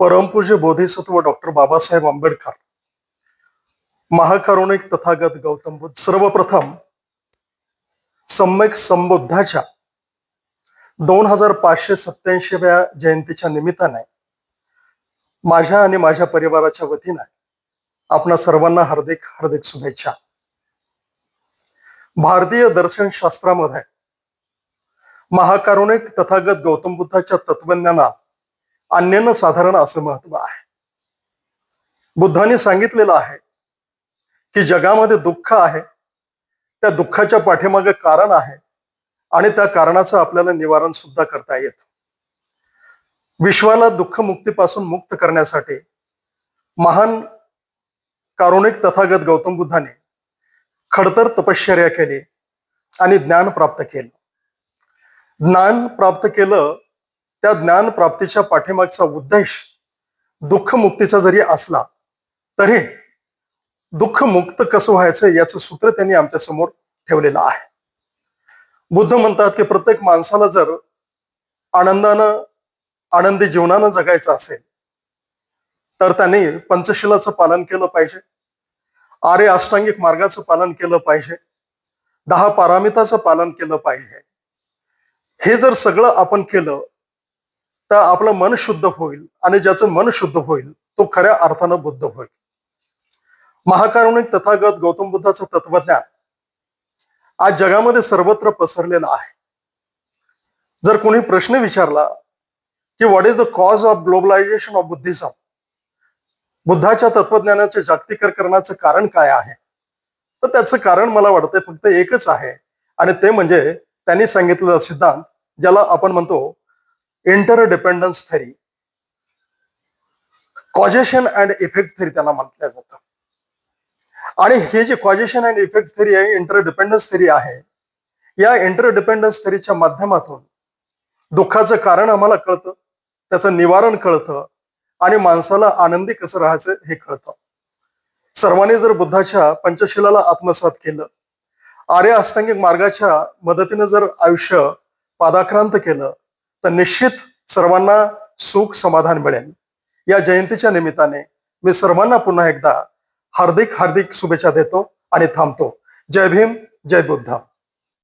परमपूज्य बोधिसत्व डॉक्टर बाबासाहेब आंबेडकर. महाकारुणिक तथागत गौतम बुद्ध सर्वप्रथम सम्यक संबुद्धाच्या दोन हजार पाचशे सत्याऐंशीव्या जयंतीच्या निमित्ताने माझ्या आणि माझ्या परिवाराच्या वतीने आपणा सर्वांना हार्दिक हार्दिक शुभेच्छा. भारतीय दर्शनशास्त्रामध्ये महाकारुणिक तथागत गौतम बुद्धाच्या तत्वज्ञानात अन्यन साधारण असं महत्त्व आहे. बुद्धाने सांगितलेलं आहे की जगामध्ये दुःख आहे. त्या दुःखाच्या पाठीमागे कारण आहे. आणि त्या कारणाचं आपल्याला निवारण सुद्धा करता येत. विश्वाला दुःख मुक्तीपासून मुक्त करण्यासाठी महान कारुणिक तथागत गौतम बुद्धाने खडतर तपश्चर्या केली आणि ज्ञान प्राप्त केलं. ज्ञान प्राप्त केलं त्या ज्ञान प्राप्तीच्या पाठीमागचा उद्देश दुःख मुक्तीचा जरी असला तरी दुःख मुक्त कसं व्हायचं याचं सूत्र त्यांनी आमच्यासमोर ठेवलेलं आहे. बुद्ध म्हणतात की प्रत्येक माणसाला जर आनंदानं आनंदी जीवनानं जगायचं असेल तर त्यांनी पंचशिलाचं पालन केलं पाहिजे आर्य अष्टांगिक मार्गाचं पालन केलं पाहिजे दहा पारामिताचं पालन केलं पाहिजे. हे जर सगळं आपण केलं तर आपलं मन शुद्ध होईल आणि ज्याचं मन शुद्ध होईल तो खऱ्या अर्थानं बुद्ध होईल. महाकारुणिक तथागत गौतम बुद्धाचं तत्वज्ञान आज जगामध्ये सर्वत्र पसरलेलं आहे. जर कोणी प्रश्न विचारला की what is the cause of globalisation of Buddhism बुद्धाच्या तत्वज्ञानाचे जागतिकीकरणाचं कारण काय आहे? तर त्याचं कारण मला वाटतंय फक्त एकच आहे. आणि ते म्हणजे त्यांनी सांगितलेला सिद्धांत ज्याला आपण म्हणतो interdependence theory causation and effect theory त्याला म्हटलं जातं. आणि हे जे कॉजेशन अँड इफेक्ट थेरी आहे इंटरडिपेंडन्स थेरी आहे या इंटरडिपेंडन्स थेरीच्या माध्यमातून दुःखाचं कारण आम्हाला कळतं त्याचं निवारण कळतं आणि माणसाला आनंदी कसं राहायचं हे कळतं. सर्वांनी जर बुद्धाच्या पंचशिलाला आत्मसात केलं आर्य अष्टांगिक मार्गाच्या मदतीने जर आयुष्य पादाक्रांत केलं तर निश्चित सर्वांना सुख समाधान मिळेल. या जयंतीच्या निमित्ताने मी सर्वांना पुन्हा एकदा हार्दिक हार्दिक शुभेच्छा देतो आणि थांबतो. जय भीम जय बुद्ध.